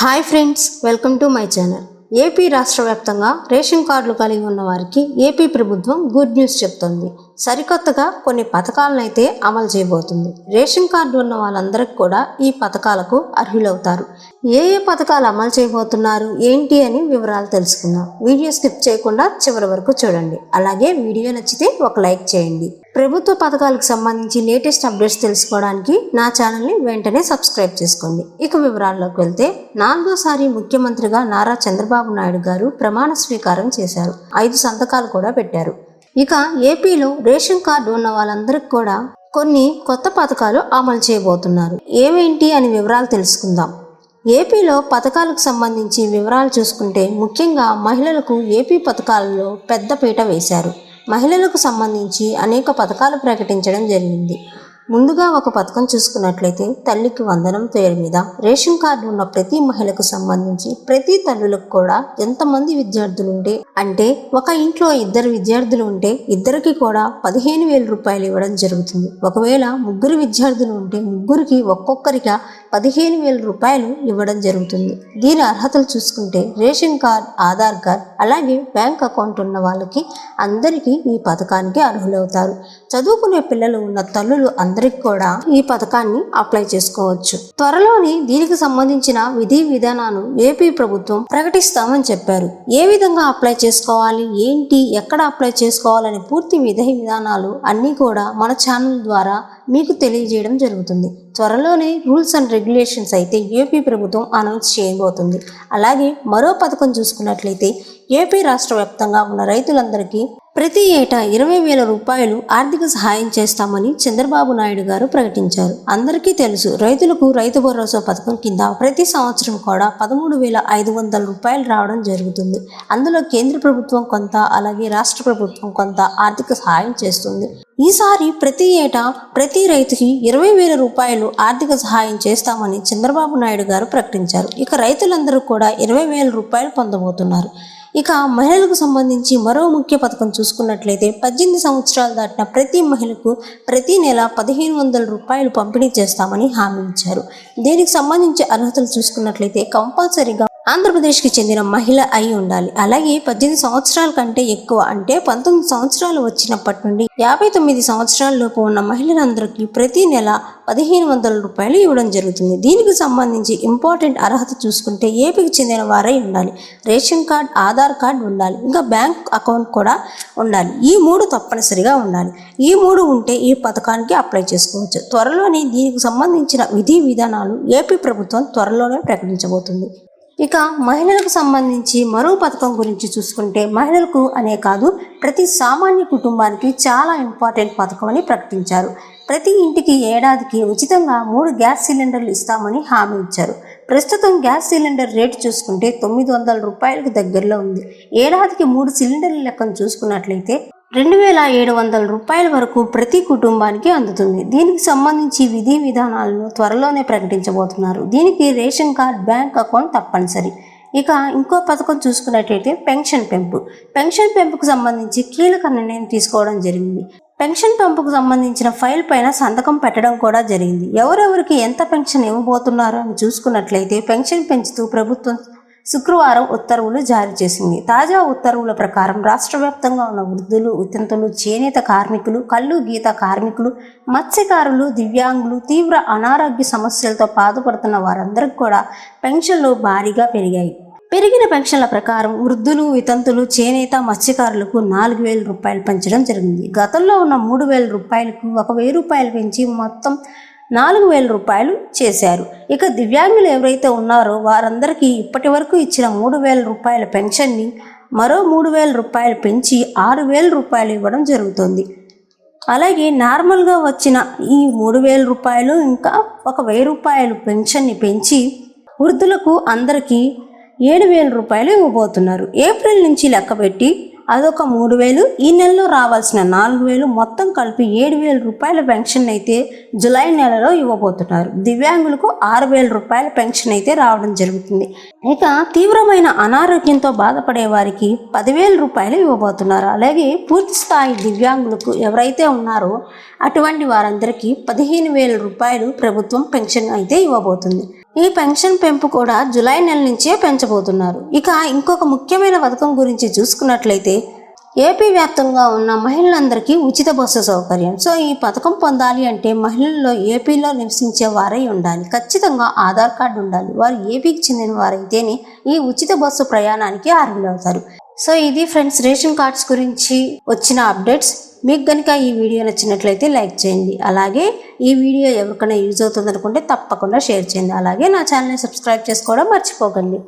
Hi friends welcome to my channel. AP రాష్ట్ర వ్యాప్తంగా ration కార్డులు కలిగి ఉన్న వారికి ఏపీ ప్రభుత్వం గుడ్ న్యూస్ చెప్తోంది. సరికొత్తగా కొన్ని పథకాలను అయితే అమలు చేయబోతుంది. రేషన్ కార్డు ఉన్న వాళ్ళందరికీ కూడా ఈ పథకాలకు అర్హులవుతారు. ఏ ఏ పథకాలు అమలు చేయబోతున్నారు ఏంటి అని వివరాలు తెలుసుకుందాం. వీడియో స్కిప్ చేయకుండా చివరి వరకు చూడండి. అలాగే వీడియో నచ్చితే ఒక లైక్ చేయండి. ప్రభుత్వ పథకాలకు సంబంధించి లేటెస్ట్ అప్డేట్స్ తెలుసుకోవడానికి నా ఛానల్ని వెంటనే సబ్స్క్రైబ్ చేసుకోండి. ఇక వివరాల్లోకి వెళ్తే నాలుగోసారి ముఖ్యమంత్రిగా నారా చంద్రబాబు నాయుడు గారు ప్రమాణ స్వీకారం చేశారు. ఐదు సంతకాలు కూడా పెట్టారు. ఇక ఏపీలో రేషన్ కార్డు ఉన్న వాళ్ళందరికీ కూడా కొన్ని కొత్త పథకాలు అమలు చేయబోతున్నారు. ఏవేంటి అని వివరాలు తెలుసుకుందాం. ఏపీలో పథకాలకు సంబంధించి వివరాలు చూసుకుంటే ముఖ్యంగా మహిళలకు ఏపీ పథకాలలో పెద్ద పీట వేశారు. మహిళలకు సంబంధించి అనేక పథకాలు ప్రకటించడం జరిగింది. ముందుగా ఒక పథకం చూసుకున్నట్లయితే తల్లికి వందనం పేరు మీద రేషన్ కార్డు ఉన్న ప్రతి మహిళకు సంబంధించి ప్రతి తల్లులకు కూడా ఎంతమంది విద్యార్థులు ఉంటే అంటే ఒక ఇంట్లో ఇద్దరు విద్యార్థులు ఉంటే ఇద్దరికి కూడా పదిహేను వేల రూపాయలు ఇవ్వడం జరుగుతుంది. ఒకవేళ ముగ్గురు విద్యార్థులు ఉంటే ముగ్గురికి ఒక్కొక్కరిగా పదిహేను వేల రూపాయలు ఇవ్వడం జరుగుతుంది. దీని అర్హతలు చూసుకుంటే రేషన్ కార్డ్ ఆధార్ కార్డ్ అలాగే బ్యాంక్ అకౌంట్ ఉన్న వాళ్ళకి అందరికీ ఈ పథకానికి అర్హులవుతారు. చదువుకునే పిల్లలు ఉన్న తల్లులు అందరికి కూడా ఈ పథకాన్ని అప్లై చేసుకోవచ్చు. త్వరలోని దీనికి సంబంధించిన విధి విధానాలు ఏపీ ప్రభుత్వం ప్రకటిస్తామని చెప్పారు. ఏ విధంగా అప్లై చేసుకోవాలి? ఏంటి? ఎక్కడ అప్లై చేసుకోవాలని పూర్తి విధి విధానాలు అన్నీ కూడా మన ఛానల్ ద్వారా మీకు తెలియజేయడం జరుగుతుంది. త్వరలోనే రూల్స్ అండ్ రెగ్యులేషన్స్ అయితే ఏపీ ప్రభుత్వం అనౌన్స్ చేయబోతుంది. అలాగే మరో పథకం చూసుకున్నట్లయితే ఏపీ రాష్ట్ర వ్యాప్తంగా ఉన్న రైతులందరికీ ప్రతి ఏటా ఇరవై వేల రూపాయలు ఆర్థిక సహాయం చేస్తామని చంద్రబాబు నాయుడు గారు ప్రకటించారు. అందరికీ తెలుసు రైతులకు రైతు భరోసా పథకం కింద ప్రతి సంవత్సరం కూడా పదమూడు వేల ఐదు వందల రూపాయలు రావడం జరుగుతుంది. అందులో కేంద్ర ప్రభుత్వం కొంత అలాగే రాష్ట్ర ప్రభుత్వం కొంత ఆర్థిక సహాయం చేస్తుంది. ఈసారి ప్రతి ఏటా ప్రతి రైతుకి ఇరవై వేల రూపాయలు ఆర్థిక సహాయం చేస్తామని చంద్రబాబు నాయుడు గారు ప్రకటించారు. ఇక రైతులందరూ కూడా ఇరవై వేల రూపాయలు పొందబోతున్నారు. ఇక మహిళలకు సంబంధించి మరో ముఖ్య పథకం చూసుకున్నట్లయితే పద్దెనిమిది సంవత్సరాలు దాటిన ప్రతి మహిళకు ప్రతి నెల పదిహేను వందల రూపాయలు పంపిణీ చేస్తామని హామీ ఇచ్చారు. దీనికి సంబంధించి అర్హతలు చూసుకున్నట్లయితే కంపల్సరీగా ఆంధ్రప్రదేశ్కి చెందిన మహిళ అయి ఉండాలి. అలాగే పద్దెనిమిది సంవత్సరాల కంటే ఎక్కువ అంటే పంతొమ్మిది సంవత్సరాలు వచ్చినప్పటి నుండి యాభై తొమ్మిది సంవత్సరాలలోపు ఉన్న మహిళలందరికీ ప్రతి నెల పదిహేను వందల రూపాయలు ఇవ్వడం జరుగుతుంది. దీనికి సంబంధించి ఇంపార్టెంట్ అర్హత చూసుకుంటే ఏపీకి చెందిన వారై ఉండాలి. రేషన్ కార్డ్ ఆధార్ కార్డ్ ఉండాలి. ఇంకా బ్యాంక్ అకౌంట్ కూడా ఉండాలి. ఈ మూడు తప్పనిసరిగా ఉండాలి. ఈ మూడు ఉంటే ఈ పథకానికి అప్లై చేసుకోవచ్చు. త్వరలోనే దీనికి సంబంధించిన విధి విధానాలు ఏపీ ప్రభుత్వం త్వరలోనే ప్రకటించబోతుంది. ఇక మహిళలకు సంబంధించి మరో పథకం గురించి చూసుకుంటే మహిళలకు అనే కాదు ప్రతి సామాన్య కుటుంబానికి చాలా ఇంపార్టెంట్ పథకం అని ప్రకటించారు. ప్రతి ఇంటికి ఏడాదికి ఉచితంగా మూడు గ్యాస్ సిలిండర్లు ఇస్తామని హామీ ఇచ్చారు. ప్రస్తుతం గ్యాస్ సిలిండర్ రేటు చూసుకుంటే తొమ్మిది వందల రూపాయలకు దగ్గరలో ఉంది. ఏడాదికి మూడు సిలిండర్ల లెక్కను చూసుకున్నట్లయితే రెండు వేల ఏడు వందల రూపాయల వరకు ప్రతి కుటుంబానికి అందుతుంది. దీనికి సంబంధించి విధి విధానాలను త్వరలోనే ప్రకటించబోతున్నారు. దీనికి రేషన్ కార్డ్ బ్యాంక్ అకౌంట్ తప్పనిసరి. ఇక ఇంకో పథకం చూసుకున్నట్టయితే పెన్షన్ పెంపు. పెన్షన్ పెంపుకు సంబంధించి కీలక నిర్ణయం తీసుకోవడం జరిగింది. పెన్షన్ పెంపుకు సంబంధించిన ఫైల్ పైన సంతకం పెట్టడం కూడా జరిగింది. ఎవరెవరికి ఎంత పెన్షన్ ఇవ్వబోతున్నారో అని చూసుకున్నట్లయితే పెన్షన్ పెంచుతూ ప్రభుత్వం శుక్రవారం ఉత్తర్వులు జారీ చేసింది. తాజా ఉత్తర్వుల ప్రకారం రాష్ట్ర వ్యాప్తంగా ఉన్న వృద్ధులు వితంతులు చేనేత కార్మికులు కళ్ళు గీత కార్మికులు మత్స్యకారులు దివ్యాంగులు తీవ్ర అనారోగ్య సమస్యలతో బాధపడుతున్న వారందరికీ కూడా పెన్షన్లు భారీగా పెరిగాయి. పెరిగిన పెన్షన్ల ప్రకారం వృద్ధులు వితంతులు చేనేత మత్స్యకారులకు నాలుగు వేల రూపాయలు పెంచడం జరిగింది. గతంలో ఉన్న మూడు వేల రూపాయలకు ఒక వెయ్యి రూపాయలు పెంచి మొత్తం నాలుగు వేల రూపాయలు చేశారు. ఇక దివ్యాంగులు ఎవరైతే ఉన్నారో వారందరికీ ఇప్పటి వరకు ఇచ్చిన మూడు వేల రూపాయల పెన్షన్ని మరో మూడు వేల రూపాయలు పెంచి ఆరు వేల రూపాయలు ఇవ్వడం జరుగుతుంది. అలాగే నార్మల్గా వచ్చిన ఈ మూడు వేల రూపాయలు ఇంకా ఒక వెయ్యి రూపాయలు పెన్షన్ని పెంచి వృద్ధులకు అందరికీ ఏడు వేల రూపాయలు ఇవ్వబోతున్నారు. ఏప్రిల్ నుంచి లెక్కపెట్టి అదొక మూడు వేలు. ఈ నెలలో రావాల్సిన నాలుగు వేలు మొత్తం కలిపి ఏడు వేల రూపాయల పెన్షన్ అయితే జులై నెలలో ఇవ్వబోతున్నారు. దివ్యాంగులకు ఆరు వేల రూపాయల పెన్షన్ అయితే రావడం జరుగుతుంది. ఇక తీవ్రమైన అనారోగ్యంతో బాధపడే వారికి పదివేల రూపాయలు ఇవ్వబోతున్నారు. అలాగే పూర్తి స్థాయి దివ్యాంగులకు ఎవరైతే ఉన్నారో అటువంటి వారందరికీ పదిహేను వేల రూపాయలు ప్రభుత్వం పెన్షన్ అయితే ఇవ్వబోతుంది. ఈ పెన్షన్ పెంపు కూడా జులై నెల నుంచే పెంచబోతున్నారు. ఇక ఇంకొక ముఖ్యమైన పథకం గురించి చూసుకున్నట్లయితే ఏపీ వ్యాప్తంగా ఉన్న మహిళలందరికీ ఉచిత బస్సు సౌకర్యం. సో ఈ పథకం పొందాలి అంటే మహిళల్లో ఏపీలో నివసించే వారై ఉండాలి. ఖచ్చితంగా ఆధార్ కార్డు ఉండాలి. వారు ఏపీకి చెందిన వారైతేనే ఈ ఉచిత బస్సు ప్రయాణానికి అర్హులవుతారు. సో ఇది ఫ్రెండ్స్ రేషన్ కార్డ్స్ గురించి వచ్చిన అప్డేట్స్. మీకు కనుక ఈ వీడియో నచ్చినట్లయితే లైక్ చేయండి. అలాగే ఈ వీడియో ఎవరికైనా యూజ్ అవుతుంది అనుకుంటే తప్పకుండా షేర్ చేయండి. అలాగే నా ఛానల్ని సబ్స్క్రైబ్ చేసుకోవడం మర్చిపోకండి.